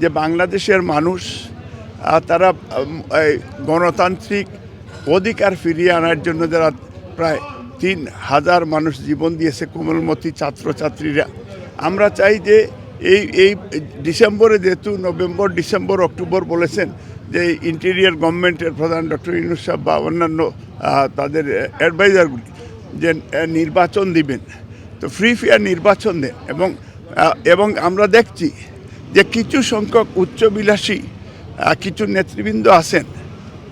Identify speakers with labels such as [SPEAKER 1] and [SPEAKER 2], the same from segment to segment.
[SPEAKER 1] যে বাংলাদেশের মানুষ তারা গণতান্ত্রিক অধিকার ফিরিয়ে আনার জন্য যারা প্রায় তিন হাজার মানুষ জীবন দিয়েছে কোমলমতি ছাত্রছাত্রীরা, আমরা চাই যে এই এই ডিসেম্বরে যেহেতু নভেম্বর, ডিসেম্বর, অক্টোবর বলেছেন যে ইন্টেরিয়ার গভর্নমেন্টের প্রধান ডক্টর ইনুস সাহেব বা অন্যান্য তাদের অ্যাডভাইজারগুলি যে নির্বাচন দিবেন। তো ফ্রি ফেয়ার নির্বাচন দেন এবং এবং আমরা দেখছি যে কিছু সংখ্যক উচ্চবিলাসী কিছু নেতৃবৃন্দ আছেন,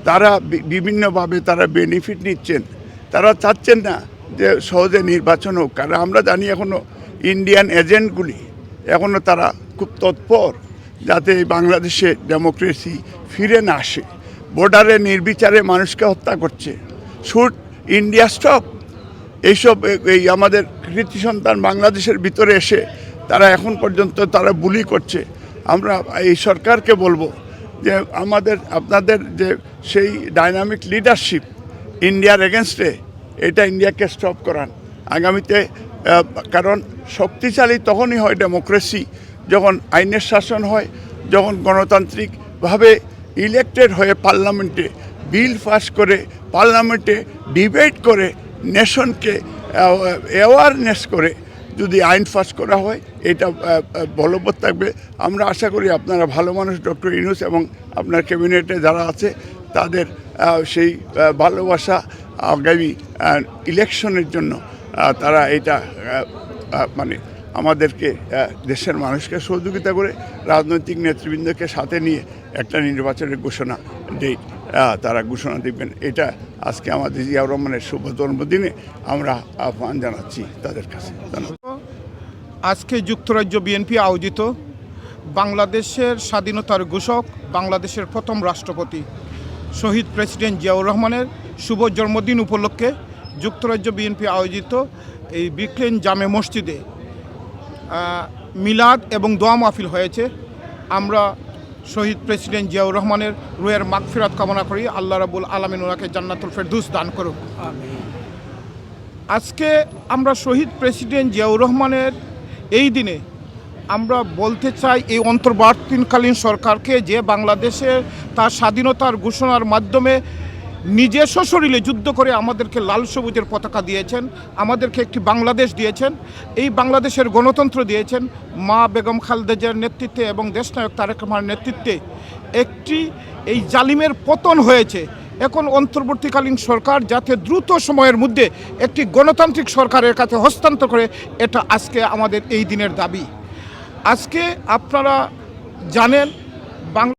[SPEAKER 1] তারা বিভিন্নভাবে তারা বেনিফিট নিচ্ছেন। তারা চাচ্ছেন না যে সহজে নির্বাচন হোক। কারণ আমরা জানি এখনও ইন্ডিয়ান এজেন্টগুলি এখনও তারা খুব তৎপর, যাতে বাংলাদেশে ডেমোক্রেসি ফিরে না আসে। বর্ডারে নির্বিচারে মানুষকে হত্যা করছে। শুট ইন্ডিয়া স্টপ এইসব এই আমাদের কৃতি সন্তান বাংলাদেশের ভিতরে এসে তারা এখন পর্যন্ত তারা বুলি করছে। আমরা এই সরকারকে বলব যে আমাদের, আপনাদের যে সেই ডাইনামিক লিডারশিপ ইন্ডিয়ার এগেনস্টে এটা ইন্ডিয়াকে স্টপ করান। আগামীতে কারণ শক্তিশালী তখনই হয় ডেমোক্রেসি যখন আইনের শাসন হয়, যখন গণতান্ত্রিকভাবে ইলেক্টেড হয়ে পার্লামেন্টে বিল পাস করে পার্লামেন্টে ডিবেট করে নেশনকে অ্যাওয়ারনেস করে যদি আইন পাস করা হয়, এটা বলবৎ থাকবে। আমরা আশা করি আপনারা ভালো মানুষ, ডক্টর ইনুস এবং আপনার ক্যাবিনেটে যারা আছে, তাদের সেই ভালোবাসা আগামী ইলেকশনের জন্য তারা এটা মানে আমাদেরকে দেশের মানুষকে সহযোগিতা করে রাজনৈতিক নেতৃবৃন্দকে সাথে নিয়ে একটা নির্বাচনের ঘোষণা ডেট তারা ঘোষণা দেবেন। এটা আজকে আমাদের জিয়াউর রহমানের শুভ জন্মদিনে আমরা আহ্বান জানাচ্ছি তাদের কাছে।
[SPEAKER 2] আজকে যুক্তরাজ্য বিএনপি আয়োজিত বাংলাদেশের স্বাধীনতার ঘোষক, বাংলাদেশের প্রথম রাষ্ট্রপতি শহীদ প্রেসিডেন্ট জিয়াউর রহমানের শুভ জন্মদিন উপলক্ষে যুক্তরাজ্য বিএনপি আয়োজিত এই বিক্লেন জামে মসজিদে মিলাদ এবং দোয়া মাহফিল হয়েছে। আমরা শহীদ প্রেসিডেন্ট জিয়াউর রহমানের রুয়ের মাগফিরাত কামনা করি। আল্লাহ রাবুল আলমিন ওনাকে জান্নাতুল ফেরদুস দান করুক। আজকে আমরা শহীদ প্রেসিডেন্ট জিয়াউর রহমানের এই দিনে আমরা বলতে চাই এই অন্তর্বর্তীকালীন সরকারকে যে বাংলাদেশে তার স্বাধীনতার ঘোষণার মাধ্যমে নিজের সশরীরে যুদ্ধ করে আমাদেরকে লাল সবুজের পতাকা দিয়েছেন, আমাদেরকে একটি বাংলাদেশ দিয়েছেন, এই বাংলাদেশের গণতন্ত্র দিয়েছেন। মা বেগম খালদেজের নেতৃত্বে এবং দেশনায়ক তারেক রহমানের নেতৃত্বে একটি এই জালিমের পতন হয়েছে। এখন অন্তর্বর্তীকালীন সরকার যাতে দ্রুত সময়ের মধ্যে একটি গণতান্ত্রিক সরকারের কাছে হস্তান্তর করে, এটা আজকে আমাদের এই দিনের দাবি। আজকে আপনারা জানেন, বাংলা